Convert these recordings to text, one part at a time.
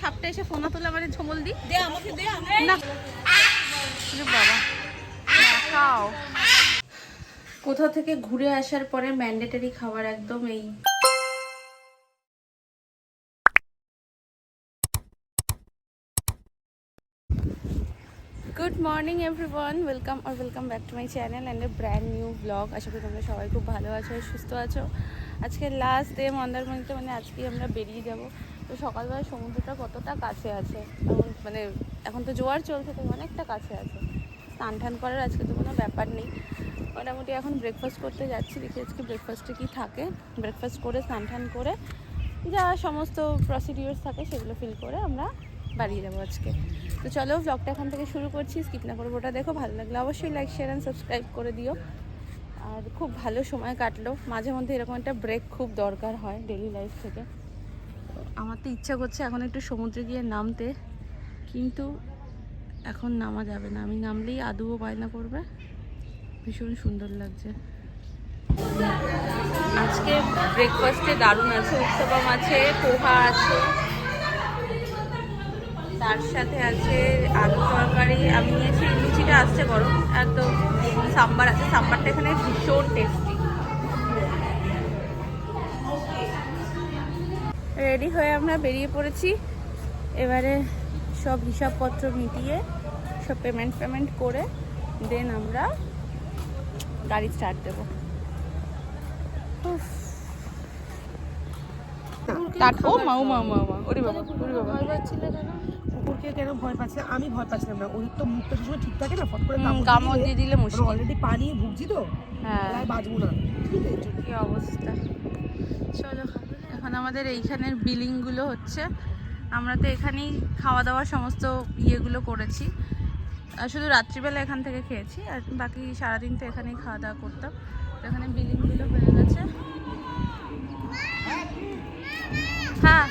সাপটা এসে ফোনা তোলা মানে ঝোমল দি দে আমাকে দে না। বাবা। খাও কোথাও থেকে ঘুরে আসার পরে ম্যান্ডেটারি খাবার একদম এই। Good morning everyone welcome R welcome back to my channel and a brand new blog আশা করি তোমরা সবাই খুব ভালো আছো সুস্থ আছো। আজকে লাস্ট ডে মন্দারমণিতে মানে আজকেই আমরা বেরিয়ে যাব। তো সকালবেলা সমুদ্রটা কতটা কাছে আছে? এখন মানে এখন তো জোয়ার চলছে, তো অনেকটা কাছে আছে। স্নান টান করার আজকে তো কোনো ব্যাপার নেই। মোটামুটি এখন ব্রেকফাস্ট করতে যাচ্ছি, দেখি আজকে ব্রেকফাস্টে কী থাকে। ব্রেকফাস্ট করে, স্নান টান করে যা সমস্ত প্রসিডিওর্স থাকে সেগুলো ফিল করে আমরা বাড়িয়ে যাব আজকে। তো চলো ব্লগটা এখান থেকে শুরু করছি স্কিপ না করব ওটা দেখো। ভালো লাগল অবশ্যই লাইক শেয়ার অ্যান্ড সাবস্ক্রাইব করে দিও। আর খুব ভালো সময় কাটলো। মাঝে মধ্যে এরকম একটা ব্রেক খুব দরকার হয় ডেলি লাইফ থেকে। আমার তো ইচ্ছা করছে এখন একটু সমুদ্রে গিয়ে নামতে, কিন্তু এখন নামা যাবে না। আমি নামলেই আদুও বায়না করবে। ভীষণ সুন্দর লাগছে। আজকে ব্রেকফাস্টে দারুণ আছে, উৎসবম আছে, পোহা আছে। তার সাথে আছে আলু তরকারি। আমি নিয়েছি, লুচিটা আসছে গরম। একদম সাম্বার আছে সাম্বারটা এখানে ভীষণ টেস্টি রেডি হয়ে আমরা বেরিয়ে পড়েছি। এবারে সব হিসাবপত্র মিটিয়ে সব পেমেন্ট পেমেন্ট করে দেন আমরা গাড়ি স্টার্ট দেবো। মাউ মাউ মাউ মা ওরে বাবা ওরে বাবা। কুকুরকে কেন ভয় পাচ্ছে? আমি ভয় পাচ্ছিলাম না। ওদের তো মুখটা সবসময় ঠিক থাকে না ফট করে কামড় দিয়ে দিলে মুশকিল। অলরেডি পা নিয়ে ভুগছি তো। হ্যাঁ। বাঁচবো না। কি অবস্থা? চলো। এখন আমাদের এইখানের বিলিংগুলো হচ্ছে। আমরা তো এখানেই খাওয়া দাওয়া সমস্ত ইয়েগুলো করেছি। শুধু রাত্রিবেলা এখান থেকে খেয়েছি আর বাকি সারাদিন তো এখানেই খাওয়া দাওয়া করতাম। তো এখানে বিলিংগুলো হয়ে গেছে। হ্যাঁ।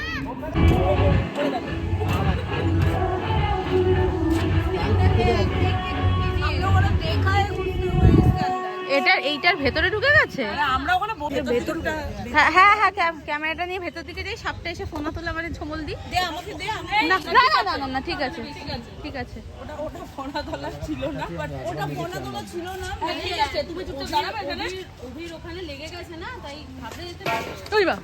এটার এইটার ভেতরে ঢুকে গেছে আমরা ওখানে ভেতরটা হ্যাঁ হ্যাঁ হ্যাঁ ক্যাম- ক্যামেরাটা নিয়ে ভেতর দিকে যাই সাপটা এসে ফোনা তোলা মানে ঝোমল দি দে আমাকে দে আমি না না না না না না ঠিক আছে ঠিক আছে ওটা ওটা ফোনা তোলা ছিল না বাট ওটা ফোনা তোলা ছিল না ঠিক আছে তুমি চুপচাপ দাঁড়াবে এখানে অভির ওখানে লেগে গেছে না তাই ভাবতে যেতে ওই বা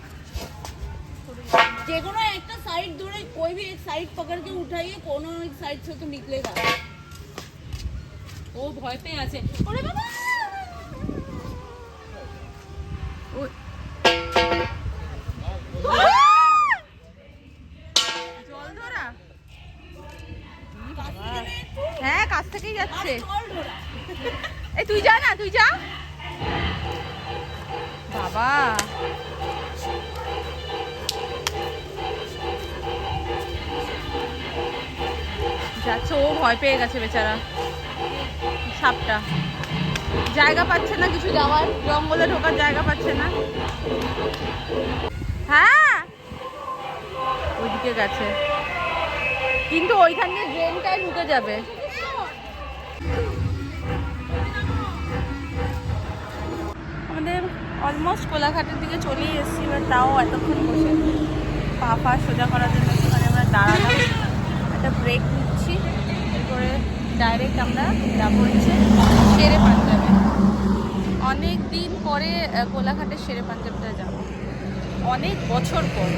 যে কোনো একটা साइड ধরে कोई भी एक साइड पकड़ के उठाइए कोनो एक साइड से तो निकलेगा ও ভয় পেয়ে আছে ওরে বাবা কাছ থেকেই যাচ্ছে। এই, তুই যা না, তুই যা। বাবা। যাচ্ছে, ও ভয় পেয়ে গেছে বেচারা। সাপটা। জায়গা পাচ্ছে না কিছু যাওয়ার, জঙ্গলে ঢোকার জায়গা পাচ্ছে না। হ্যাঁ ওইদিকে গেছে। কিন্তু ওইখান দিয়ে ড্রেনটায় ঢুকে যাবে। অলমোস্ট কোলাঘাটের দিকে চলেই এসেছি, এবার তাও এতক্ষণ বসে। পা পা সোজা করার জন্য সেখানে আমরা দাঁড়ালাম। একটা ব্রেক নিচ্ছি, এরপরে ডাইরেক্ট আমরা যাব হচ্ছে শেরে পাঞ্জাবে। অনেক দিন পরে কোলাঘাটের শেরে পাঞ্জাবটা যাব। অনেক বছর পর।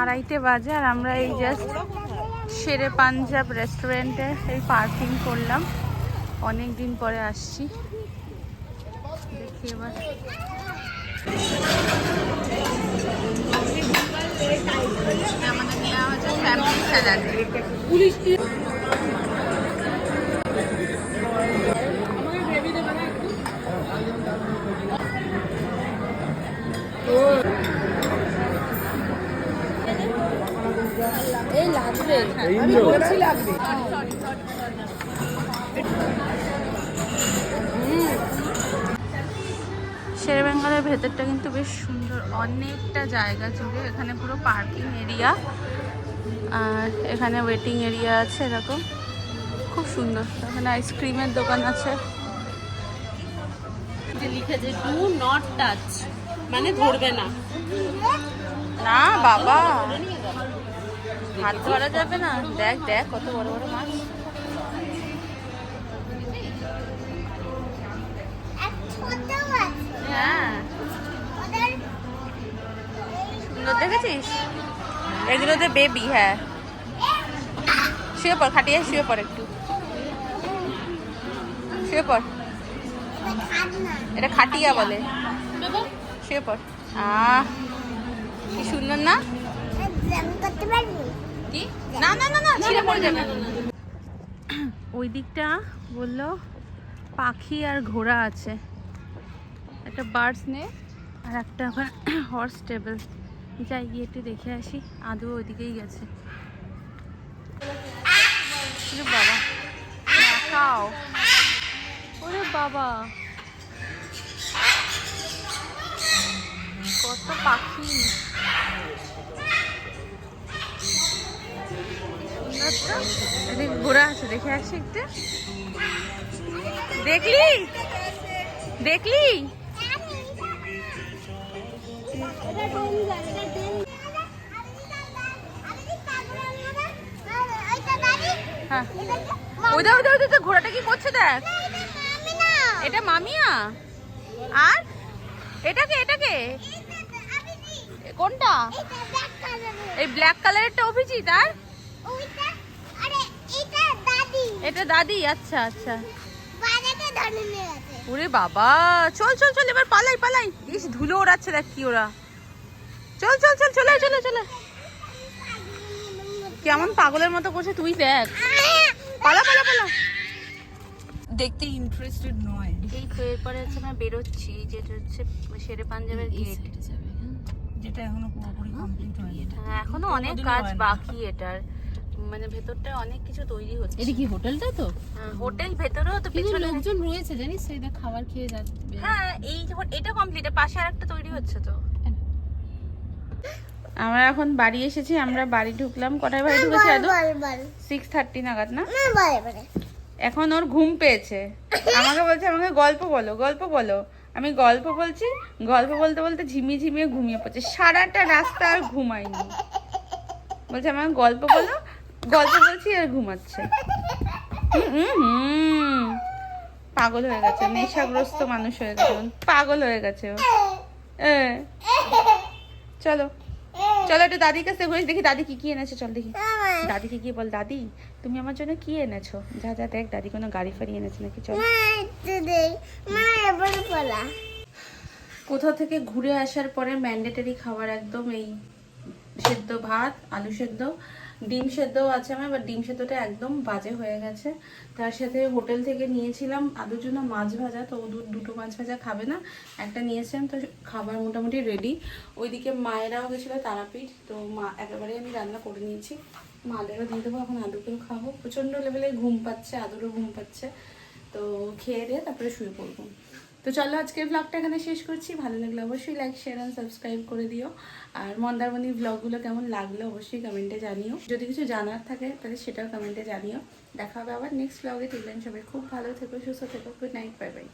আড়াইটে বাজে আর আমরা এই জাস্ট শেরে পাঞ্জাব রেস্টুরেন্টে এই পার্কিং করলাম। অনেক দিন পরে আসছি। দেখি এবার। আমাদের নেওয়া হচ্ছে ফ্যামিলি স্যালাড এই লাগবে আমি বলছি লাগবে শেরে বেঙ্গলের ভেতরটা কিন্তু বেশ সুন্দর। অনেকটা জায়গা জুড়ে এখানে পুরো পার্কিং এরিয়া। আর এখানে ওয়েটিং এরিয়া আছে এরকম। খুব সুন্দর। এখানে আইসক্রিমের দোকান আছে। লিখেছে ডু নট টাচ মানে ধরবে না। না বাবা। হাত ধরা যাবে না। দেখ দেখ কত বড় বড় মাছ। হ্যাঁ। সুন্দর দেখেছিস এগুলোতে বেবি হ্যাঁ। শুয়ে পড়, খাটিয়ে শুয়ে পড় একটু। শুয়ে পড়। এটা খাটিয়া বলে। শুয়ে পড়। আহ, কি সুন্দর না? না না না না, ছিঁড়ে পড়ে যাবে। ওই দিকটা বলল পাখি আর ঘোড়া আছে। একটা বার্ডস নে, আর একটা ওখানে হর্স টেবিল যাই, গিয়ে একটু দেখে আসি। আদৌ ওইদিকেই গেছে। বাবা দেখাও ওরে বাবা। কত পাখি। এদিকে ঘোড়া আছে, দেখে আসি একটু। দেখলি? দেখলি? হ্যাঁ। ওইটা ওইটা ওইটা ঘোড়াটা কি করছে দেখ। এটা মামিয়া? আর? এটাকে এটাকে? কোনটা? এই ব্ল্যাক কালারেরটা অভিজিৎ আর? এটা দাদি আচ্ছা আচ্ছা। ওরে বাবা চল চল চল এবার পালাই পালাই। ইস ধুলো ওড়াচ্ছে দেখ কি ওরা। চল চল চল চলে চলে চলে। কেমন পাগলের মতো করছে তুই দেখ। পালা পালা পালা। দেখতে ইন্টারেস্টেড নয়। এই তো এরপরে হচ্ছে আমরা বেরোচ্ছি যেটা হচ্ছে শেরে পাঞ্জাবের গেট যেটা এখনও পুরোপুরি কমপ্লিট হয়নি। হ্যাঁ এখনও অনেক কাজ বাকি এটার। মানে ভেতরটা অনেক কিছু তৈরি হচ্ছে। এটা কি হোটেলটা তো? হ্যাঁ, হোটেল ভেতরেও তো পেছনে লোকজন রয়েছে জানিস? সেই দেখ খাবার খেয়ে যাবে হ্যাঁ এই যখন এটা কমপ্লিট পাশে আরেকটা তৈরি হচ্ছে তো। আমরা এখন বাড়ি এসেছি আমরা বাড়ি ঢুকলাম। কটায় বাড়ি ঢুকেছি আদৌ? সিক্স থার্টি নাগাদ না? এখন ওর ঘুম পেয়েছে। আমাকে বলছে আমাকে গল্প বলো গল্প বলো। আমি গল্প বলছি গল্প বলতে বলতে ঝিমিয়ে ঝিমিয়ে ঘুমিয়ে পড়ছে। সারাটা রাস্তা আর ঘুমাইনি বলছে আমাকে গল্প বলো গল্প বলছি আর ঘুমাচ্ছে। পাগল হয়ে গেছে, নেশাগ্রস্ত মানুষ হয়ে গেছে পাগল হয়ে গেছে ও। চলো। চলো একটু দাদির কাছে ঘুরে দেখি, দাদি কি কি এনেছে, চল দেখি। দাদিকে গিয়ে বল, দাদি, তুমি আমার জন্য কি এনেছো? যা যা, দেখ, দাদি কোনো গাড়ি ফাড়ি এনেছে নাকি, চল। কোথাও থেকে ঘুরে আসার পরে ম্যান্ডেটারি খাবার একদম এই সেদ্ধ ভাত, আলু সেদ্ধ, ডিম সেদ্ধও আছে আমার বাট ডিম সেদ্ধটা একদম বাজে হয়ে গেছে। তার সাথে হোটেল থেকে নিয়েছিলাম, আলুর জন্য মাছ ভাজা, তো দুটো মাছ ভাজা খাবে না, একটা নিয়েছিলাম তো খাবার মোটামুটি রেডি ওইদিকে মায়েরাও গেছিল তারাপীঠ, তো মা, একেবারেই আমি রান্না করে নিয়েছি। মাদেরও দিয়ে দেবো, এখন আদুকেও খাব। প্রচণ্ড লেভেলে ঘুম পাচ্ছে, আদুরও ঘুম পাচ্ছে। তো খেয়ে দিয়ে তারপরে শুয়ে পড়ব। তো চলো আজকের ব্লগটা এখানে শেষ করছি। ভালো লাগলে অবশ্যই লাইক শেয়ার অ্যান্ড সাবস্ক্রাইব করে দিও। আর মন্দারমণির ব্লগগুলো কেমন লাগল অবশ্যই কমেন্টে জানিও। যদি কিছু জানার থাকে, তাহলে সেটাও কমেন্টে জানিও। দেখা হবে আবার নেক্সট ব্লগে দেখবেন সবাই খুব ভালো থেকো, সুস্থ থেকো। Good night bye bye